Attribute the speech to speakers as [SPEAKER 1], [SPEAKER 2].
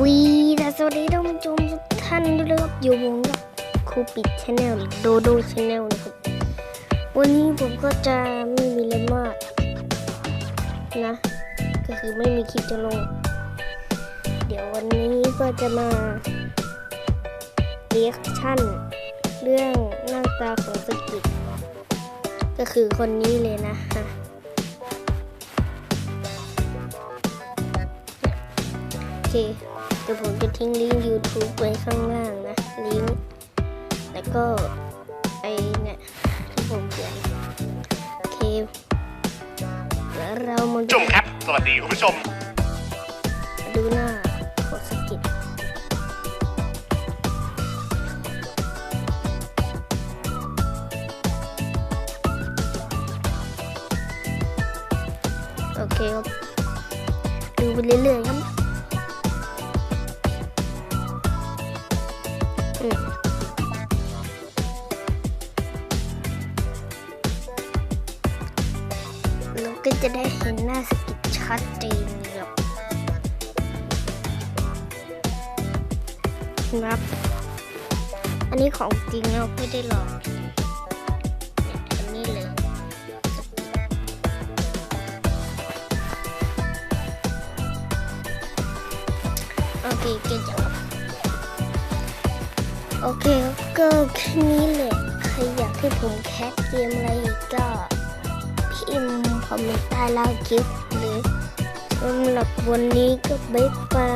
[SPEAKER 1] วีและสวัสดีท่านผู้ชมทุกท่านด้วยนะครับอยู่ผมกับครูปิดชาแนลโดโดชาแนลนะครับ วันนี้ผมก็จะไม่มีอะไรมากนะ ก็คือไม่มีคลิปจะลง เดี๋ยววันนี้ก็จะมาเรียกชั่น เรื่องหน้าตาของสกิดก็คือคนนี้เลยนะฮะโอเค ดี๋ยวผมจะทิ้งลิงก์ YouTube ไว้ข้างล่างนะ ลิงก์ แล้วก็ไอเนี่ยที่ผมเขียนโอเคแล้วเรามา
[SPEAKER 2] ผู้ชมครับ สวัสดีคุณผู้ชม
[SPEAKER 1] ดูหน้าของสกิดโอเคครับ ดูไปเรื่อยๆครับ ก็จะได้เห็นหน้าสกิดชัดเจนครับครับ อันนี้ของจริงเราไม่ได้หลอกอันนี้เลยโอเคเก่งจังครับโอเคก็แค่นี้แหละใครอยากให้ผมแคสเกมอะไรอีก ก็พิมคอมเมนต์ใต้ล่างคลิปนี้สำหรับวันนี้ก็บ๊ายบาย